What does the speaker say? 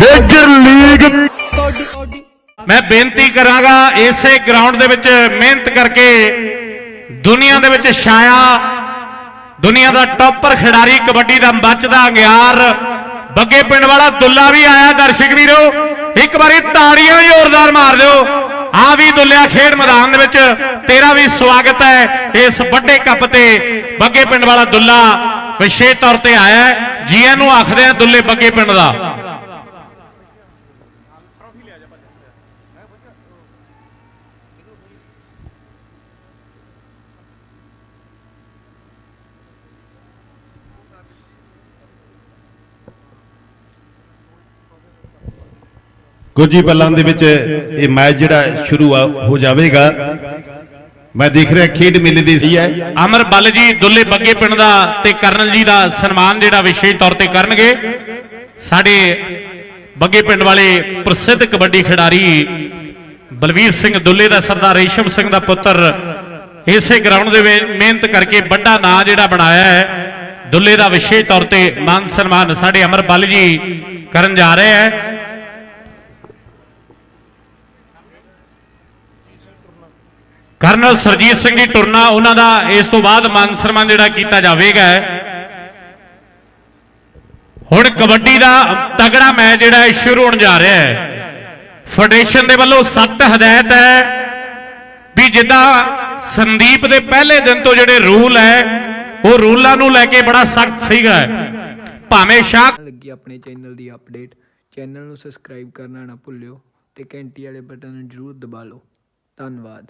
Major league. ਮੈਂ ਬੇਨਤੀ ਕਰਾਂਗਾ ਇਸੇ ਗਰਾਊਂਡ ਦੇ ਵਿੱਚ ਮਿਹਨਤ ਕਰਕੇ ਦੁਨੀਆ ਦੇ ਵਿੱਚ ਛਾਇਆ ਦੁਨੀਆ ਦਾ ਟੌਪਰ ਖਿਡਾਰੀ ਕਬੱਡੀ ਦਾ ਮੱਚਦਾ ਅੰਗਿਆਰ ਬੱਗੇ ਪਿੰਡ ਵਾਲਾ ਦੁੱਲਾ ਵੀ ਆਇਆ ਦਰਸ਼ਕ ਵੀਰੋ। ਇੱਕ ਵਾਰੀ ਤਾੜੀਆਂ ਜ਼ੋਰਦਾਰ ਮਾਰ ਦਿਓ। ਆ ਵੀ ਦੁੱਲਿਆ ਖੇਡ ਮੈਦਾਨ ਦੇ ਵਿੱਚ ਤੇਰਾ ਵੀ ਸਵਾਗਤ ਹੈ ਇਸ ਵੱਡੇ ਕੱਪ ਤੇ ਬੱਗੇ ਪਿੰਡ ਵਾਲਾ ਦੁੱਲਾ। ਵਿਸ਼ੇਸ਼ ਤੌਰ ਤੇ ਆਇਆ ਹੈ। ਜੀਆਂ ਨੂੰ ਆਖਦੇ ਆ ਦੁੱਲੇ ਬੱਗੇ ਪਿੰਡ ਦਾ ਕੁਝ ਹੀ ਪਲਾਂ ਦੇ ਵਿੱਚ ਇਹ ਮੈਚ ਜਿਹੜਾ ਸ਼ੁਰੂ ਆ- ਹੋ ਜਾਵੇਗਾ ਮੈਂ ਦੇਖ ਰਿਹਾ ਖੇਡ ਮੇਲੇ ਦੀ ਸੀ ਹੈ। ਅਮਰ ਬੱਲ ਜੀ, ਦੁੱਲੇ ਬੱਗੇ ਪਿੰਡ ਦਾ ਤੇ ਕਰਨ ਜੀ ਦਾ ਸਨਮਾਨ ਜਿਹੜਾ ਵਿਸ਼ੇਸ਼ ਤੌਰ ਤੇ ਕਰਨਗੇ। ਸਾਡੇ ਬੱਗੇ ਪਿੰਡ ਵਾਲੇ ਪ੍ਰਸਿੱਧ ਕਬੱਡੀ ਖਿਡਾਰੀ ਬਲਵੀਰ ਸਿੰਘ ਦੁੱਲੇ ਦਾ ਸਰਦਾਰ ਰੇਸ਼ਮ ਸਿੰਘ ਦਾ ਪੁੱਤਰ ਇਸੇ ਗਰਾਊਂਡ ਦੇ ਵਿੱਚ ਮਿਹਨਤ ਕਰਕੇ ਵੱਡਾ ਨਾਂ ਜਿਹੜਾ ਬਣਾਇਆ ਹੈ। ਦੁੱਲੇ ਦਾ ਵਿਸ਼ੇਸ਼ ਤੌਰ ਤੇ ਮਾਨ ਸਨਮਾਨ ਸਾਡੇ ਅਮਰ ਬੱਲ ਜੀ ਕਰਨ ਜਾ ਰਹੇ ਹੈ। ਕਰਨਲ ਸਰਜੀਤ ਸਿੰਘ ਦੀ ਟੁਰਨਾ ਉਹਨਾਂ ਦਾ ਇਸ ਤੋਂ ਬਾਅਦ ਮਾਨ ਸਨਮਾਨ ਜਿਹੜਾ ਕੀਤਾ ਜਾਵੇਗਾ। ਹੁਣ ਕਬੱਡੀ ਦਾ ਤਗੜਾ ਮੈਚ ਜਿਹੜਾ ਇਹ ਸ਼ੁਰੂ ਹੋਣ ਜਾ ਰਿਹਾ ਹੈ। ਫੈਡਰੇਸ਼ਨ ਦੇ ਵੱਲੋਂ ਸਖਤ ਹਦਾਇਤ ਹੈ ਵੀ ਜਿੱਦਾਂ ਸੰਦੀਪ ਦੇ ਪਹਿਲੇ ਦਿਨ ਤੋਂ ਜਿਹੜੇ ਰੂਲ ਹੈ, ਉਹ ਰੂਲਾਂ ਨੂੰ ਲੈ ਕੇ ਬੜਾ ਸਖਤ ਸੀਗਾ। ਭਾਵੇਂ ਸ਼ਾਹ ਲੱਗੀ ਆਪਣੇ ਚੈਨਲ ਦੀ ਅਪਡੇਟ। ਚੈਨਲ ਨੂੰ ਸਬਸਕ੍ਰਾਈਬ ਕਰਨਾ ਨਾ ਭੁੱਲਿਓ ਤੇ ਘੰਟੀ ਵਾਲੇ ਬਟਨ ਨੂੰ ਜ਼ਰੂਰ ਦਬਾ ਲਓ। ਧੰਨਵਾਦ।